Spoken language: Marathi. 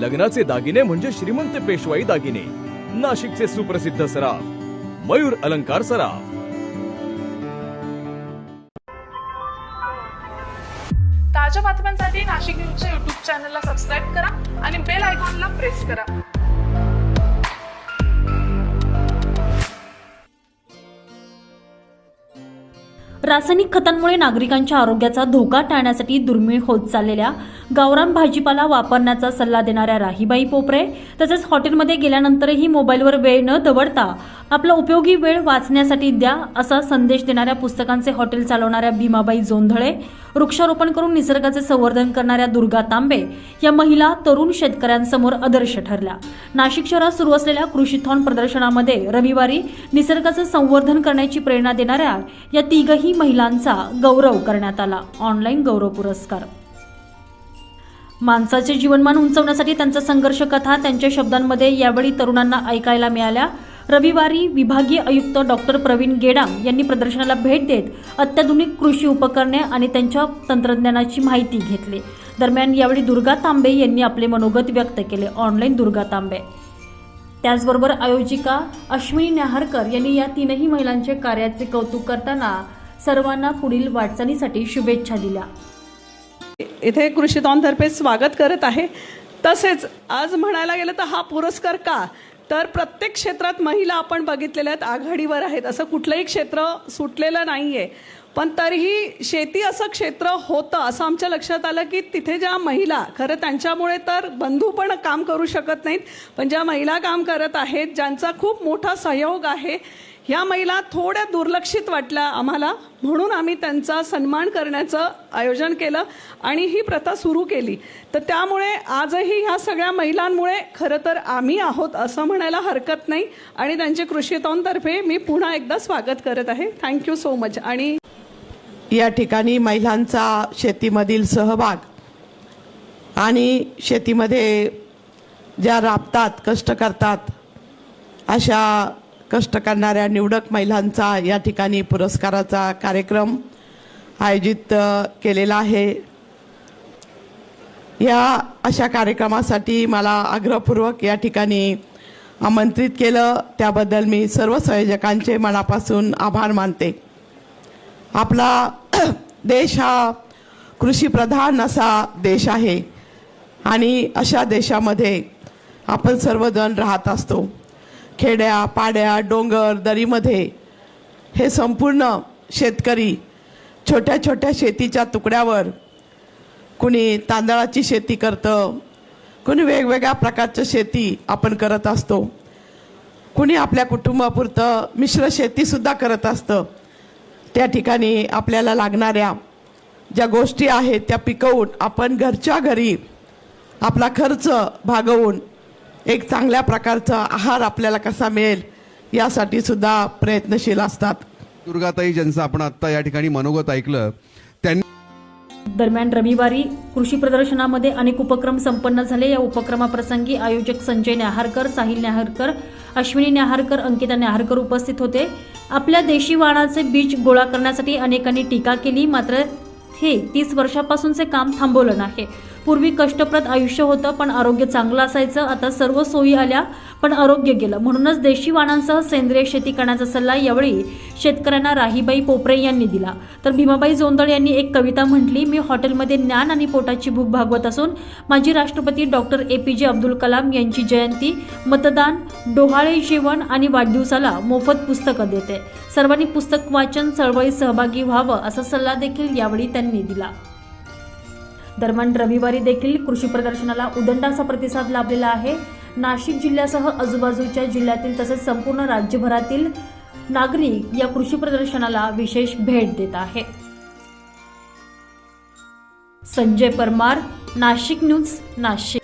लग्नाचे दागिने म्हणजे श्रीमंत पेशवाई दागिने. नाशिकचे सुप्रसिद्ध सराफ. मयूर अलंकार सराफ. ताज्या बातम्यांसाठी नाशिक न्यूजच्या युट्यूब चॅनलला सबस्क्राईब करा आणि बेल आयकॉनला प्रेस करा. रासायनिक खतांमुळे नागरिकांच्या आरोग्याचा धोका टाळण्यासाठी दुर्मिळ होत चाललेल्या गावरान भाजीपाला वापरण्याचा सल्ला देणाऱ्या राहीबाई पोपरे तसेच हॉटेलमध्ये गेल्यानंतरही मोबाईलवर वेळ न दवडता आपला उपयोगी वेळ वाचण्यासाठी द्या असा संदेश देणाऱ्या पुस्तकांचे हॉटेल चालवणाऱ्या भीमाबाई जोंधळे वृक्षारोपण करून निसर्गाचे संवर्धन करणाऱ्या दुर्गा तांबे या महिला तरुण शेतकऱ्यांसमोर आदर्श ठरल्या. नाशिक शहरात सुरू असलेल्या कृषीथॉन प्रदर्शनामध्ये रविवारी निसर्गाचं संवर्धन करण्याची प्रेरणा देणाऱ्या या तिघही महिलांचा गौरव करण्यात आला. ऑनलाईन गौरव पुरस्कार माणसाचे जीवनमान उंचवण्यासाठी त्यांचा संघर्ष कथा त्यांच्या शब्दांमध्ये यावेळी तरुणांना ऐकायला मिळाल्या. रविवारी विभागीय आयुक्त डॉक्टर प्रवीण गेडाम यांनी प्रदर्शनाला भेट देत अत्याधुनिक कृषी उपकरणे आणि त्यांच्या तंत्रज्ञानाची माहिती घेतली. दरम्यान यावेळी दुर्गा तांबे यांनी आपले मनोगत व्यक्त केले. ऑनलाईन दुर्गा तांबे. त्याचबरोबर आयोजिका अश्विनी न्याहारकर यांनी या तीनही महिलांचे कार्याचे कौतुक करताना सर्वांना पुढील वाटचालीसाठी शुभेच्छा दिल्या. इथे कृषीतॉनतर्फे स्वागत करत आहे. तसेच आज म्हणायला गेलं तर हा पुरस्कार का? तर प्रत्येक क्षेत्रात महिला आपण बघितलेल्या आहेत आघाडीवर आहेत. असं कुठलंही क्षेत्र सुटलेलं नाही आहे पण तरीही शेती असं क्षेत्र होतं असं आमच्या लक्षात आलं की तिथे ज्या महिला खरं त्यांच्यामुळे तर बंधू पण काम करू शकत नाहीत पण ज्या महिला काम करत आहेत ज्यांचा खूप मोठा सहयोग आहे ह्या महिला थोड्या दुर्लक्षित वाटल्या आम्हाला. म्हणून आम्ही त्यांचा सन्मान करण्याचं आयोजन केलं आणि ही प्रथा सुरू केली. तर त्यामुळे आजही ह्या सगळ्या महिलांमुळे खरं तर आम्ही आहोत असं म्हणायला हरकत नाही. आणि त्यांचे कृषीतॉनतर्फे मी पुन्हा एकदा स्वागत करत आहे. थँक्यू सो मच आणि या ठिकाणी महिलांचा शेतीमधील सहभाग आणि शेतीमध्ये ज्या राबतात कष्ट करतात अशा कष्ट करणाऱ्या निवडक महिलांचा या ठिकाणी पुरस्काराचा कार्यक्रम आयोजित केलेला आहे. या अशा कार्यक्रमासाठी मला आग्रहपूर्वक या ठिकाणी आमंत्रित केलं. त्याबद्दल मी सर्व संयोजकांचे मनापासून आभार मानते. आपला देश हा कृषीप्रधान असा देश आहे. आणि अशा देशामध्ये आपण सर्वजण राहत असतो. खेड्या पाड्या डोंगर दरीमध्ये हे संपूर्ण शेतकरी छोट्या छोट्या शेतीच्या तुकड्यावर कुणी तांदळाची शेती करतं कुणी वेगवेगळ्या प्रकारच्या शेती आपण करत असतो. कुणी आपल्या कुटुंबापुरतं मिश्र शेतीसुद्धा करत असतं. त्या ठिकाणी आपल्याला लागणाऱ्या ज्या गोष्टी आहेत त्या पिकवून आपण घरच्या घरी आपला खर्च भागवून एक चांगल्या प्रकारचा आहार आपल्याला कसा मिळेल यासाठी सुद्धा प्रयत्नशील असतात. दुर्गाताई ज्यांचं आपण आत्ता या ठिकाणी मनोगत ऐकलं दरम्यान रविवारी कृषी प्रदर्शनामध्ये अनेक उपक्रम संपन्न झाले. या उपक्रमाप्रसंगी आयोजक संजय न्याहारकर साहिल न्याहारकर अश्विनी न्याहारकर अंकिता न्याहारकर उपस्थित होते. आपल्या देशी वाणाचे बीज गोळा करण्यासाठी अनेकांनी टीका केली मात्र हे तीस वर्षापासूनचे काम थांबवलं नाही. पूर्वी कष्टप्रद आयुष्य होतं पण आरोग्य चांगलं असायचं. आता सर्व सोयी आल्या पण आरोग्य गेलं. म्हणूनच देशी वाणांसह सेंद्रिय शेती करण्याचा सल्ला यावेळी शेतकऱ्यांना राहीबाई पोपरे यांनी दिला. तर भीमाबाई जोंदळ यांनी एक कविता म्हटली मी हॉटेलमध्ये ज्ञान आणि पोटाची भूक भागवत असून माजी राष्ट्रपती डॉक्टर ए पी जे अब्दुल कलाम यांची जयंती मतदान डोहाळे जेवण आणि वाढदिवसाला मोफत पुस्तकं देते. सर्वांनी पुस्तक वाचन चळवळीत सहभागी व्हावं असा सल्ला देखील यावेळी त्यांनी दिला. दरम्यान रविवारी देखील कृषी प्रदर्शनाला उदंड असा प्रतिसाद लाभलेला आहे. नाशिक जिल्ह्यासह आजूबाजूच्या जिल्ह्यातील तसेच संपूर्ण राज्यभरातील नागरिक या कृषी प्रदर्शनाला विशेष भेट देत आहे. संजय परमार नाशिक न्यूज नाशिक.